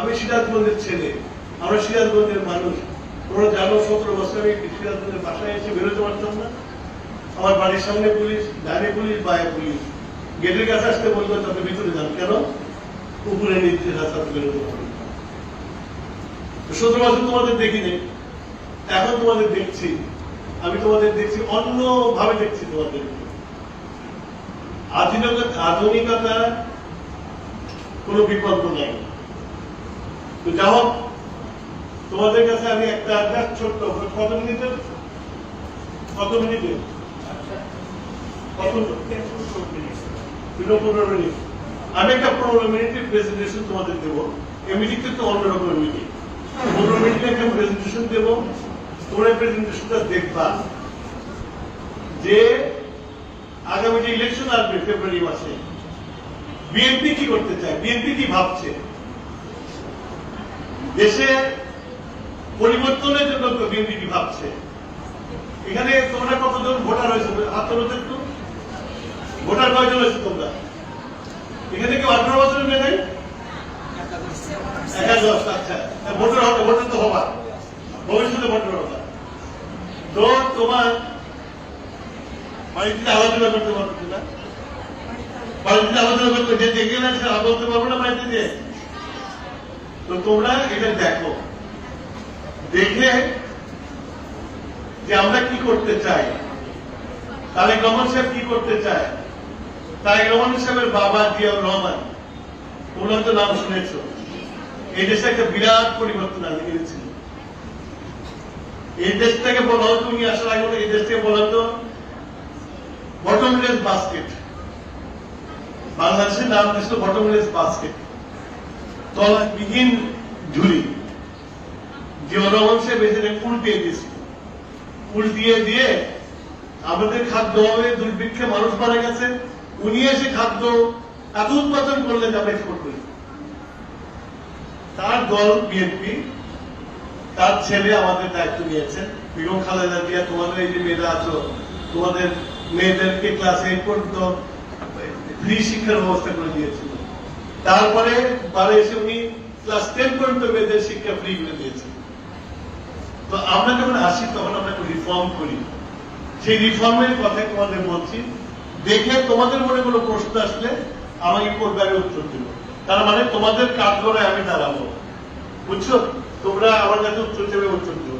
আমি সিরাজগঞ্জের ছেলে, আমরা সিরাজগঞ্জের মানুষ। তোমরা জানো, সতেরো বছর আমি সিরাজগঞ্জের বাসায় এসে বেরোতে পারতাম না। আমার বাড়ির সামনে পুলিশ, ডানে পুলিশ, বায়ে পুলিশ। গেটের কাছে আসতে বলব তাতে ভিতরে যান। কেন? উপরে নিচে রাস্তাতে বেরোতে। তো সতেরো বছর তোমাদের দেখিনি। এখন তোমাদের দেখছি। আমি তোমাদের দেখছি অন্য ভাবে দেখছি তোমাদের। আধুনিকতা কোনো বিকল্প নেই। তো যা হোক, তোমাদের কাছে আমি একটা just ছোট্ট কত মিনিটের? কত মিনিটের আমি একটা পনেরো মিনিটের প্রেজেন্টেশন তোমাদের দেবো। এমনিতে তো অন্য মিটিং পনেরো মিনিটে একটা প্রেজেন্টেশন দেবো। তোমরা প্রেজেন্টেশনটা দেখবা যে আগামী যে ইলেকশন আসবে ফেব্রুয়ারি মাসে বিএনপি কি করতে চায়? বিএনপি কি ভাবছে? দেশে পরিবর্তনের জন্য বিএনপি ভাবছে এখানে তোমরা কতজন ভোটার হয়েছে? হাত তোলো একটু ভোটার কয়জন হয়েছে তোমরা? এখানে কেউ আঠারো বছরের মেয়ে নেই? আচ্ছা। আলোচনা করতে পারবে না? বাড়িতে আলোচনা করতে যে দেখে না সে বলতে পারব না বাড়িতে যে? তো তোমরা এটা দেখো। দেখে যে আমরা কি করতে চাই। তারেক রহমান সাহেব কি করতে চায়? তারেক রহমান সাহেবের বাবা জিয়াউর রহমান তোমরা তো নাম শুনেছ। এই দেশে একটা বিরাট পরিবর্তন আনতে গিয়েছিল। এই দেশ থেকে বলা হতো, উনি আসার আগে এই দেশ থেকে বলা হতো বটমলেস বাস্কেট বাংলাদেশের নাম দিয়েছিল বটমলেস বাস্কেট তলাবিহীন ঝুলি। জিয়াউর রহমান উল্টিয়ে দিয়েছিল উল্টিয়ে দিয়ে আমাদের খাদ্য অভাবে দুর্ভিক্ষে মানুষ মারা গেছে। উনি এসে খাদ্য এত উৎপাদন করলেন আমরা এক্সপোর্ট করি। তার দল বিএনপি তার ছেলে আমাদের দায়িত্ব নিয়েছেন বেগম খালেদা জিয়া, তোমাদের এই যে মেয়েরা আছো, তোমাদের মেয়েদেরকে ক্লাস এইট পর্যন্ত ফ্রি শিক্ষার ব্যবস্থা করে দিয়েছিল। তারপরে এসে উনি ক্লাস টেন পর্যন্ত মেয়েদের শিক্ষা ফ্রি করে দিয়েছেন। তো আমরা যখন আসি, তখন আমরা রিফর্ম করি। সেই রিফর্মের কথা তোমাদের বলছি। দেখে তোমাদের মনে কোনো প্রশ্ন আসলে আমাকে করবে উত্তর দেব? তার মানে তোমাদের কাজ করে আমি দাঁড়াবো। বুঝছ? তোমরা আমার কাছে উত্তর দেবে, উত্তর দেবো।